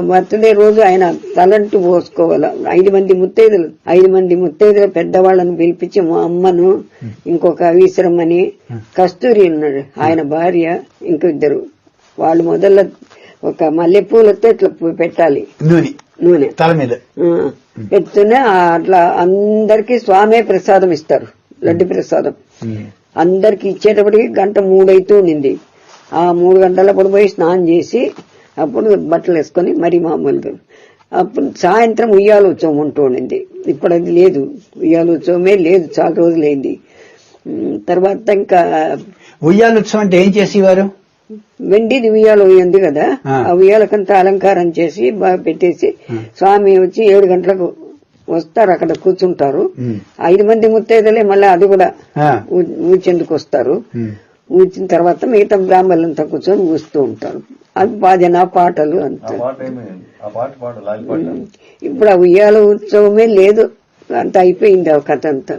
Birthday రోజు ఆయన తలంటు పోసుకోవాలి. ఐదు మంది ముత్తైదులు. ఐదు మంది ముత్తైదులు పెద్దవాళ్ళని పిలిపించి మా అమ్మను ఇంకొక అవీశ్వరమ్మని కస్తూరి ఉన్నాడు. ఆయన భార్య ఇంకో ఇద్దరు వాళ్ళు మొదల ఒక మల్లెపూలతో ఇట్లా పెట్టాలి. నూనె. నూనె. తల మీద. పెడుతూనే అట్లా అందరికి స్వామే ప్రసాదం ఇస్తారు. లడ్డు ప్రసాదం. అందరికి ఇచ్చేటప్పటికి గంట మూడైతూ ఉండింది. ఆ మూడు గంటలప్పుడు పోయి స్నానం చేసి అప్పుడు బట్టలు వేసుకొని మరి మామూలుగా. అప్పుడు సాయంత్రం ఉయ్యాల ఉత్సవం ఉంటూ ఉండింది. ఇప్పుడు అది లేదు. ఉయ్యాల ఉత్సవమే లేదు. చాలా రోజులైంది తర్వాత ఇంకా ఉయ్యాల ఉత్సవం అంటే ఏం చేసేవారు? వెండిది ఉయ్యాల ఉంది కదా. ఆ. ఉయ్యాలకంతా అలంకారం చేసి బాగా పెట్టేసి స్వామి వచ్చి ఏడు గంటలకు వస్తారు. అక్కడ కూర్చుంటారు. ఐదు మంది ముత్తైదలే మళ్ళీ అది కూడా ఊచేందుకు వస్తారు. ఊచిన తర్వాత మిగతా బ్రాహ్మణులంతా కూర్చొని ఊస్తూ ఉంటారు. అది భజన పాటలు అంత. పాట ఇప్పుడు ఆ ఉయ్యాల ఉత్సవమే లేదు. అంత అయిపోయింది ఆ కథ అంతా.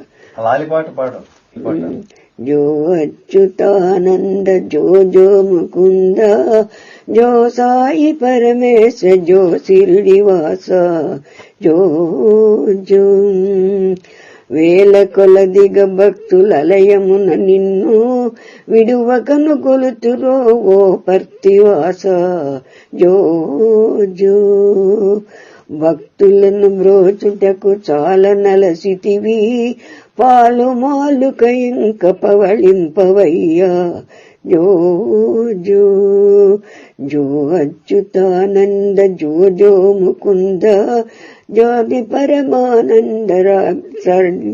జో అచ్యుతానంద జో జో ముకుంద జో సాయి పరమేశ్వర జో శిరిడివాస జో జో వేల కొలదిగ భక్తులలయమున నిన్ను విడువకను కొలుతురో ఓ పర్తివాస. జో జో. భక్తులను బ్రోచుటకు చాలా నలసితివి పాలు మాలుక ఇంక పవళింపవయ్యా. జో జో. జో అచ్యుతానంద జో జో ముకుంద జ్యోతి పరమానంద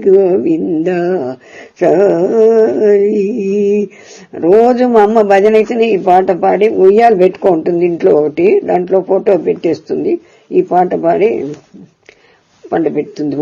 గోవింద సారి రోజు మా అమ్మ భజన అయితే ఈ పాట పాడి ఉయ్యాలు పెట్టుకుంటుంది ఇంట్లో ఒకటి దాంట్లో ఫోటో పెట్టేస్తుంది ఈ పాట పాడి పండ పెడుతుంది.